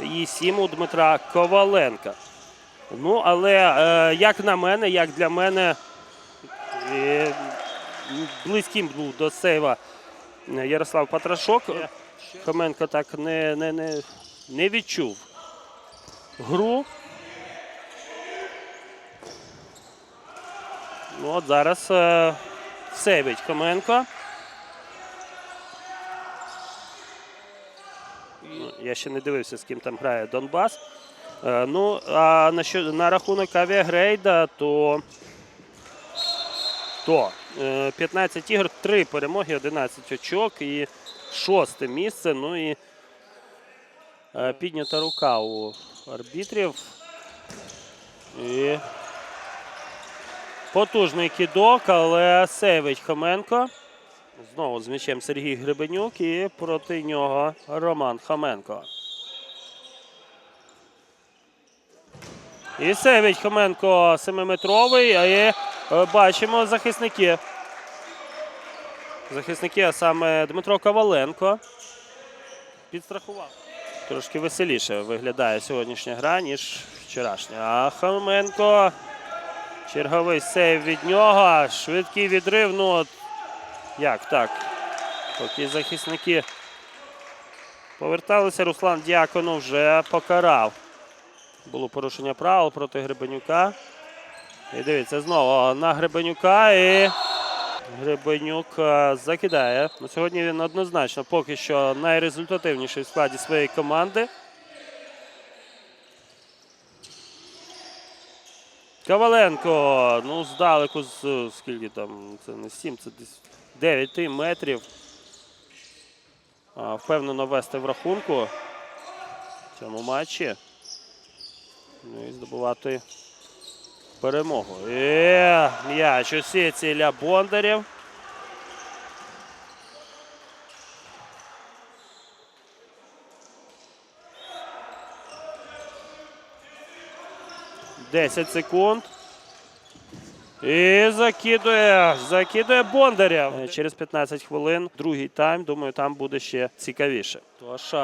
і 7 у Дмитра Коваленка. Ну, але е, як на мене, як для мене, е, близьким був до сейва Ярослав Патрашок. Хоменко так не, не, не, не відчув гру. Ну, от зараз е, сейвить Хоменко. Я ще не дивився, з ким там грає Донбас. Е, ну, а на, що, на рахунок авіагрейда, то, то е, 15 ігор, 3 перемоги, 11 очок і шосте місце. Ну і е, піднята рука у арбітрів. І потужний кидок, але сейвить Хоменко. Знову з м'ячем Сергій Гребенюк і проти нього Роман Хоменко. І сейвить Хоменко 7-метровий, а і е, бачимо захисники. Захисники, а саме Дмитро Коваленко. Підстрахував. Трошки веселіше виглядає сьогоднішня гра, ніж вчорашня. А Хоменко. Черговий сейв від нього. Швидкий відрив. Ну, як так? Поки захисники поверталися, Руслан Дяконов вже покарав. Було порушення правил проти Гребенюка. І дивіться, знову на Гребенюка. І Гребенюк е, закидає. Ну, сьогодні він однозначно поки що найрезультативніший в складі своєї команди. Коваленко, ну, здалеку, з скільки там, це не 7, це десь 9 метрів. А, впевнено вести в рахунку в цьому матчі. Ну і здобувати перемогу. Є, м'яч. Усі ціля Бондарів. 10 секунд. І закидує, закидує Бондаря. Е, через 15 хвилин. Другий тайм. Думаю, там буде ще цікавіше. Тож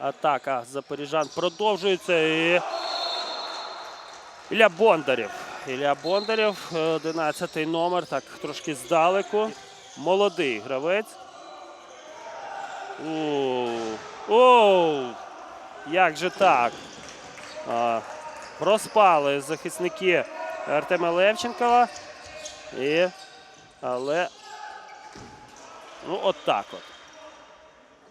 атака запоріжан продовжується. І Ілля Бондарів. Ілля Бондарів, 11-й е, номер. Так, трошки здалеку. Молодий гравець. Оу. Оу. Як же так? Проспали захисники Артема Левченкова. І, але, ну, от так от.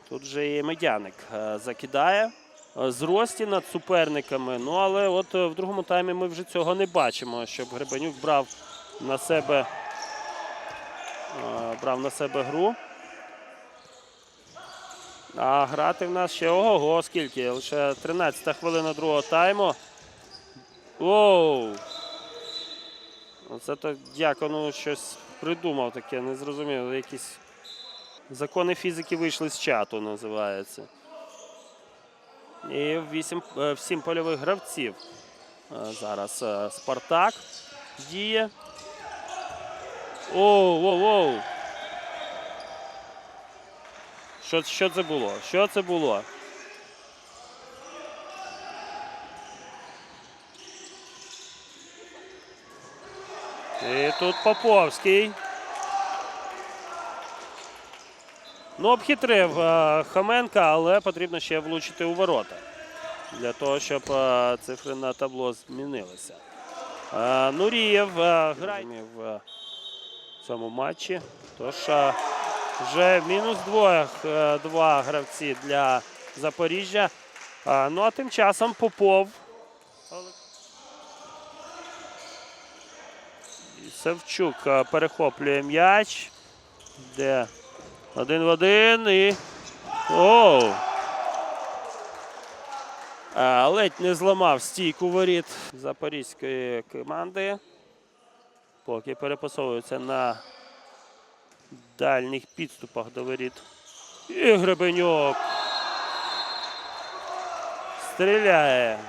Тут же і медяник е, закидає е, зрості над суперниками. Ну, але от е, в другому таймі ми вже цього не бачимо, щоб Гребенюк брав на себе, брав на себе гру. А грати в нас ще ого-го, скільки? Лише 13 хвилина другого тайму. Оу! Оце так дякону щось придумав таке, не зрозуміло. Якісь закони фізики вийшли з чату, називається. І вісім, е, сім польових гравців. Е, Зараз е, Спартак діє. Оу, оу, оу. Що, що це було? Що це було? І тут Поповський. Ну, обхитрив е, Хоменка, але потрібно ще влучити у ворота. Для того, щоб е, цифри на табло змінилися. Е, Нурієв грає в цьому матчі. Тож вже мінус двоє, е, два гравці для Запоріжжя. Ну а тим часом Попов. Савчук е, перехоплює м'яч. Де один в один і. Оу! А, ледь не зламав стійку воріт запорізької команди. Поки перепасовується на дальніх підступах до воріт. І Гребенюк. Стріляє.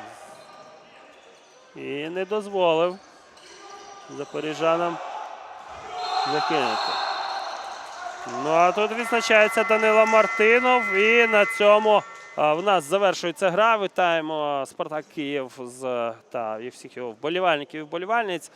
І не дозволив запоріжанам закинути. Ну а тут відзначається Данило Мартинов. І на цьому В нас завершується гра. Вітаємо Спартак Київ з та і всіх його вболівальників і вболівальниць.